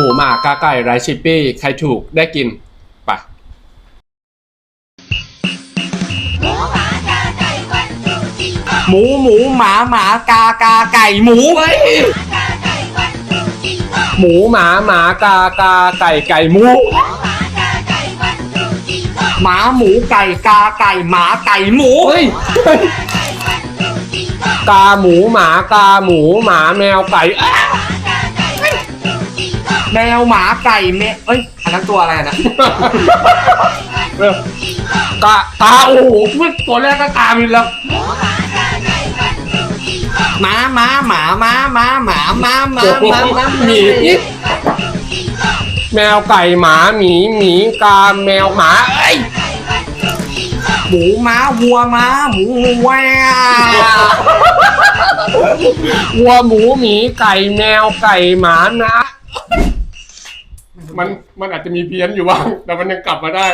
หมูหมากาไก่ไรชิปปี้ ใครถูกได้กินไปหมูหมูหมาหมากากาไก่หมูหมูหมาหมากากาไก่ไก่หมูหมาหมูไก่กาไก่หมาไก่หมูเฮ้ยกาหมูหมากาหมูหมาแมวไก่อะ แมวหมาไก่แมวเอ้ยอันนั้นตัวอะไรนะเออกากาโอ้โหตัวแรกก็กามินแล้วหมาหมาหมาหมาหมาหมาหมาหมาหมาหมาหมีแมวไก่หมาหมีหมีกาแมวหมาเอ้ยหมูหมาวัวหมาหมูแววัวหมูหมีไก่แมวไก่หมานะ มันมันอาจจะมีเพี้ยนอยู่บ้าง แต่มันยังกลับมาได้